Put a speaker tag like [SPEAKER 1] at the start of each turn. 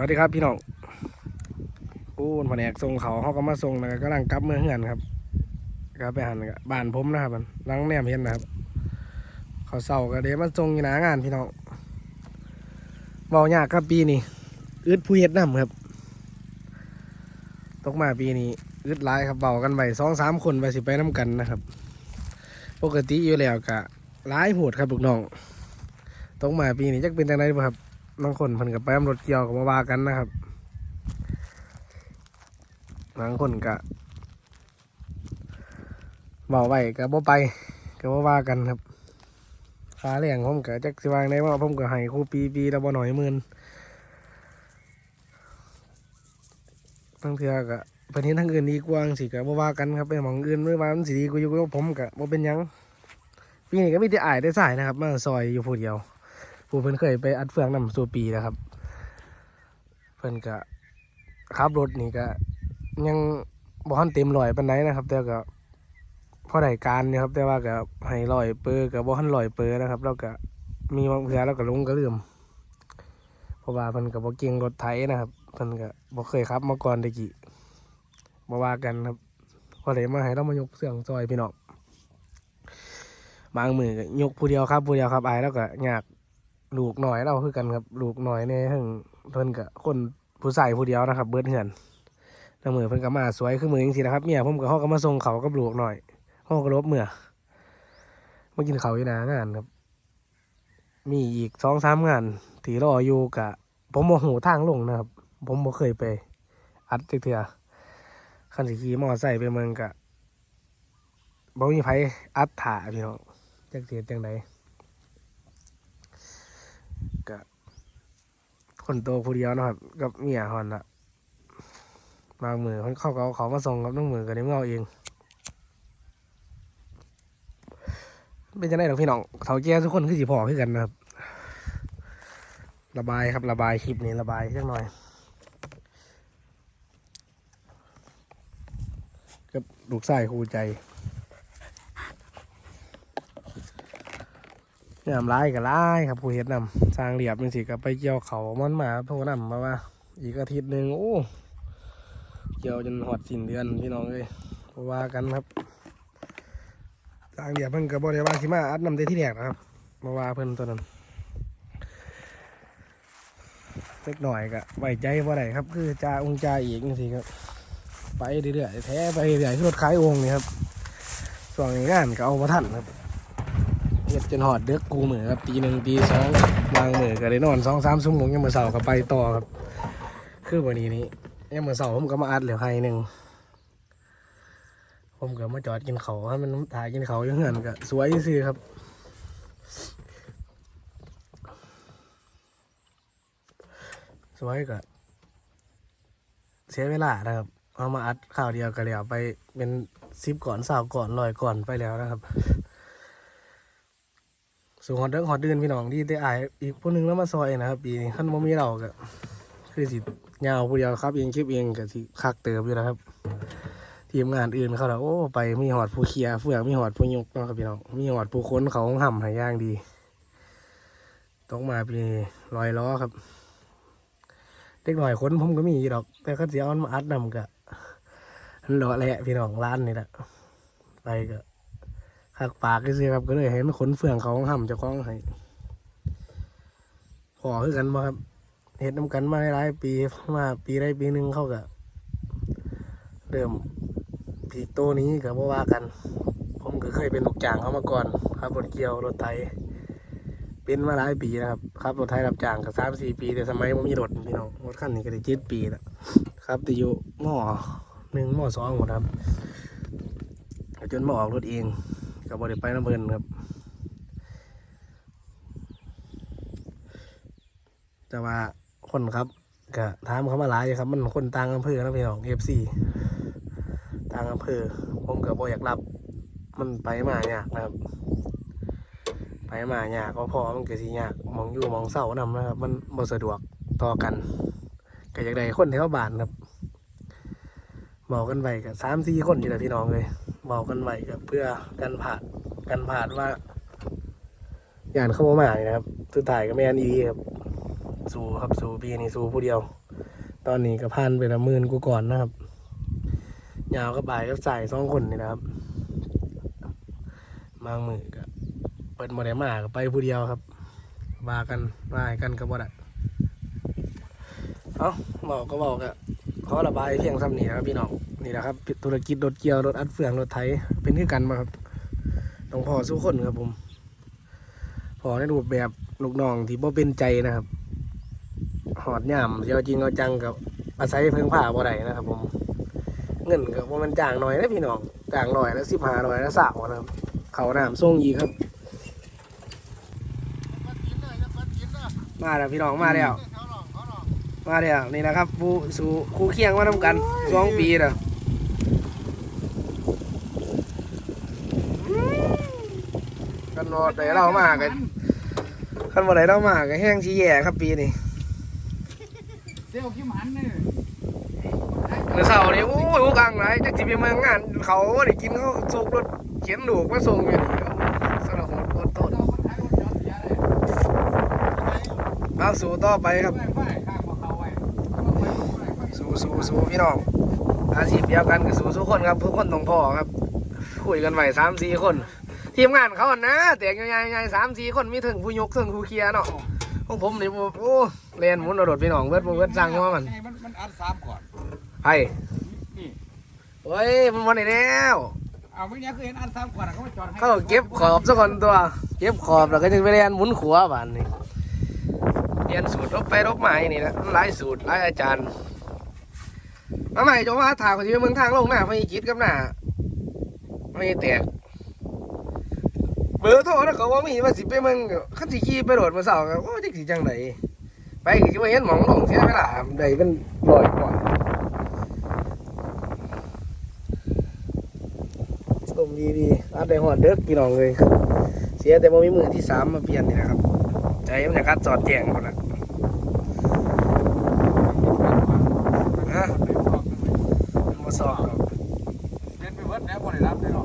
[SPEAKER 1] สวัสดีครับพี่น้องโอ้แผนกส่งเขาเขาก็มาส่งแล้วก็กำลังกลับเมืองเฮือนครับกลับไปหันบ้านผมนะครับมันลังแนมเห็นนะครับ เขาเศร้าก็เดี๋ยวมาส่งอยู่หนางานพี่น้องเบายากครับปีนี้อึดผู้เฮ็ดน้ำครับ ตกมาปีนี้อึดหลายครับเบากันไปสองสามคนไปสิไปน้ำกันนะครับ ปกติอยู่แล้วกะหลายโหดครับลูกน้องตกมาปีนี้จักเป็นจังไดบ่ครับ บางคนเพิ่นกับไปอำรถเกี่ยวกับมาว่ากันนะครับบางคนก็เบาไว้ก็บ่ไปก็บ่ว่ากันครับค่าแรงผมก็จักสิวางได้ว่าผมก็ให้ครูปีปีละบ่น้อยหมื่นบางเทือก็เพิ่นเห็นทางอื่นดีกว่างสิก็บ่ว่ากันครับไปหมองอื่นไม่ว่ามันสิดีกว่าอยู่กับผมก็บ่เป็นยังปีนี้ก็มีแต่อายได้สายนะครับมาซอยอยู่ผู้เดียว ผู้เพิ่นเคยไปอัดเฟืองนำสู่ปีแล้วครับ เพิ่นก็ขับรถนี่ก็ ยังบ่ทันเต็มร้อยปานใดนนะครับ แต่ก็พอได้การอยู่ครับ แต่ว่าก็ให้ร้อยเปอร์ก็บ่ทันร้อยเปอร์นะครับ แล้วก็มีบางเทื่อแล้วก็ลงก็ลืมเพราะว่าเพิ่นก็บ่เก่งรถไถนะครับเพิ่นก็บ่เคยขับมาก่อนตะกี้บ่ว่ากันครับพอได้มาให้เรามายกเสื่องซอยพี่น้องบางมือก็ยกผู้เดียวครับผู้เดียวครับอายแล้วก็ยาก ลูกหน่อยเราคือกันครับลูกหน่อยเนี่ยถึงเพิ่นกับคนผู้ใส่ผู้เดียวนะครับ เบิดเหือนแล้วมือเพิ่นก็มาสวยคือมือจริงๆนะครับเมียผมกับเขาก็มาส่งเขากับลูกหน่อยเขาก็ลบเมื่อมากินเขาอยู่นางานครับ มีอีกสองสามงานที่รออยู่กะ ผมโมโหทางลงนะครับ ผมบ่เคยไป อัดเถื่อคันสิขี่มอไซค์ไปเมืองกะบ่มีไผอัดถ่าพี่น้องจักเสียจังได คนโตผู้เดียวนะครับกับเมียฮอนละบางมือเขาเข้าเอาเขามาส่งกับน้องมือกันในเมื่อเอาเองเป็นจังได้หรอพี่น้องเขาแก่ทุกคนคือสีพอคือกันนะครับ ระบายครับระบายคลิปนี้ระบายสักหน่อยกับลูกชายครูใจ งามร้ายกับร้ายครับผู้เฮ็ดนำสร้างเรียบเป็นสิกับไปเกี่ยวเขามันมาโทรนำมาว่า อีกอาทิตย์หนึ่งโอ้เกี่ยวจนหอดสิ้นเดือนพี่น้องเลยบ่ว่ากันครับสร้างเรียบเพิ่นกับบริวารสิมาอัดนำได้ที่แรกนะครับมาว่าเพิ่นตัวนั้นเล็กหน่อยก็ไว้ใจว่าไรครับ คือจ่าองค์จ่าอีกจังซี่ครับ ไปเรื่อยๆแท้ไปเรื่อยๆคือรถขายองค์นี่ครับส่วนงานก็เอามาทันครับ เฮ็ดจนหอดเด็กกูเหมือครับตีหนึ่งตีสองบางเหมือก็ได้นอนสองสามชั่วโมงยังมือเสาร์ก็ไปต่อครับ คือวันนี้นี้ยังมือเสาร์ผมก็มาอัดเหลือให้หนึ่งผมก็มาจอดกินเขาให้มันถ่ายกินเขาอยังเงินก็สวยซื่อๆครับสวยก็เสียเวลานะครับ เอามาอัดข่าวเดียวก็แล้วไปเป็นสิบก่อนสาวก่อนลอยก่อนไปแล้วนะครับ สูงหอดเด้งหอดเดือนพี่น้องที่ได้อายอีกผู้หนึงแล้วมาซอยนะครับปีนี้ขั้นบ่มีเราก็คือสิยาวผู้เดียวครับเองคลิปเองก็สิคักเติบอยู่นะครับ ทีมงานอื่นเขาแล้วโอ้ไปมีหอดผู้เคลียร์เฟืองมีหอดผู้ยกเนาะครับพี่น้องมีหอดผู้ค้นเขาห่ำหายย่างดีต้องมาปีนี้ลอยล้อครับ เด็กหน่อยค้นผมก็มีอยู่ดอก แต่เขาเสียมันมาอัดนำกะเลาะแหละพี่น้องร้านนี่แหละไปก็ หักปากก็สิครับก็เลยเห็นขนเฟืองเขาห้ำเจะคล้าของให้พอคือกันมาครับเห็นน้ำกันมาหลายปีมาปีใดปีหนึ่งเขาก็เริ่มผีโตวนี้กับว่ากัน ผมก็เคยเป็นลูกจ้างเขามาก่อนครับรถเกี่ยวรถไถเป็นมาหลายปีนะครับครับรถไถรับจ้างกับสามสี่ปี แต่สมัยผมมีรถพี่น้องรถคันนี้ก็ได้เจ็ดปีแล้วครับแต่อยู่มอหนึ่งมอสองหมดครับจนมาออกรถเอง กับบริไปน้ำเพลินครับ แต่ว่าคนครับก็ถามเขามาหลายอยู่ครับ มันคนต่างอำเภอนะพี่น้องเอฟซีต่างอำเภอ ผมก็บ่อยากรับ มันไปมายากนะครับ ไปมายากก็พอมันก็สิยากมองอยู่มองเศร้านำนะครับ มันบ่สะดวกต่อกันก็อยากได้คนแถวบ้านครับบอกกันไปกับสามสี่คนอยู่แหละพี่น้องเลย บอกกันไว้กับเพื่อกันผ่านกันผ่านว่าย่านเข้ามาใหม่นะครับสุดท้ายก็ไม่อันอีครับ สู้ครับสู้ปีนี้สู้ผู้เดียว ตอนนี้ก็พันไปละหมื่นกูก่อนนะครับยาวก็บ่ายก็ใส่สองคนนี่นะครับบางมือก็เปิดโมเดลมาก็ไปผู้เดียวครับว่ากันว่าให้กันก็บ่ได้เอ้าบอกก็บอกอะขอระบายเพียงซ้ำนี่นะครับพี่น้อง นี่นะครับธุรกิจรถเกียวรถอัดเฟืองรถไถเป็นคือกันมาครับต้องพอสู้คนครับผมพอในรูปแบบลูกน้องที่บ่เป็นใจนะครับหอดย่ำเสียวจริงเอาจังกับอาศัยเพิ่งผ้าบ่ได้นะครับ ผม เงินก็บ่แมันจางหน่อยนะพี่น้องจางหน่อยแล้วสิบหาหน่อยแล้วสาวนะครับ เขาน้ำส่งอีครับมาแล้วพี่น้องมาแล้วมาแล้วนี่นะครับผู้สู่คู่เคียงมาทำกันสองปีแล้วกั นรอดได้เรามากันกันบ่ได้เรามากันแห้งชี้แย่ครับปีนี้
[SPEAKER 2] เดี๋ยวคิมหันนี่
[SPEAKER 1] เมื่อเช้านี่โอ้ยกูกลางไรจักสิไปเมืองงาน เขาได้กินเขาส่งรถเขียนลูกมาส่งอยู่นี่สารพัดโคตรต้น
[SPEAKER 2] เราคนนยอดเสียเลย
[SPEAKER 1] เอาสู่ต่อไปครับ สู้สู้สู้พี่น้องอาชีพเดียวกันกับสู้ทุกคนครับทุกคนต้องพอครับ คุยกันไว้สามสี่คน ทีมงานเขาอะนะแต่งใหญ่ๆสามสี่คนมีถึงผู้ยกถึงผู้เคลียร์เนาะของผมนี่โอ้เรียนหมุนเอาโดดพี่น้องเวิร์ดเวิร์ดสั่งว่ามัน
[SPEAKER 2] มันมันอัดสามก่อน
[SPEAKER 1] ไพ่
[SPEAKER 2] นี่
[SPEAKER 1] โอ้ยมันวันไหนแล้ว
[SPEAKER 2] เอาไม่เนี้ยคือเห็นอัดสามก่อนเขามาจอดให้
[SPEAKER 1] เขาเก็บขอบซะก่อนตัว เก็บขอบแล้วก็จะไปเรียนหมุนขัวบ้านนี่เรียนสูตรรบไปรบมาอย่างนี่นะหลายสูตรหลายอาจารย์มาใหม่จะว่าถามคนที่เมืองทางลงหน้าไม่คิดกับหน้าไม่แตกเบ อร์โทรนะเขาว่ามีว่าสิไปเมืองขันสิขี่ไปโดดมาเสาร์ก็โอ้จักสิจังไหนไปก็สิว่าเห็นหมองลงเสียเวลาได้เป็นร้อยกว่าตมดีๆอัดได้หอดเด็กพี่น้องเลยเสียแต่บ่มีมือที่สามมาเปลี่ยนนี่นะครับใจมันจะกัดจอดแจงคนละฮะมันมาสอบหรอก
[SPEAKER 2] เล่นไปเวิร์ดแล้วคนได้รับได้หรอ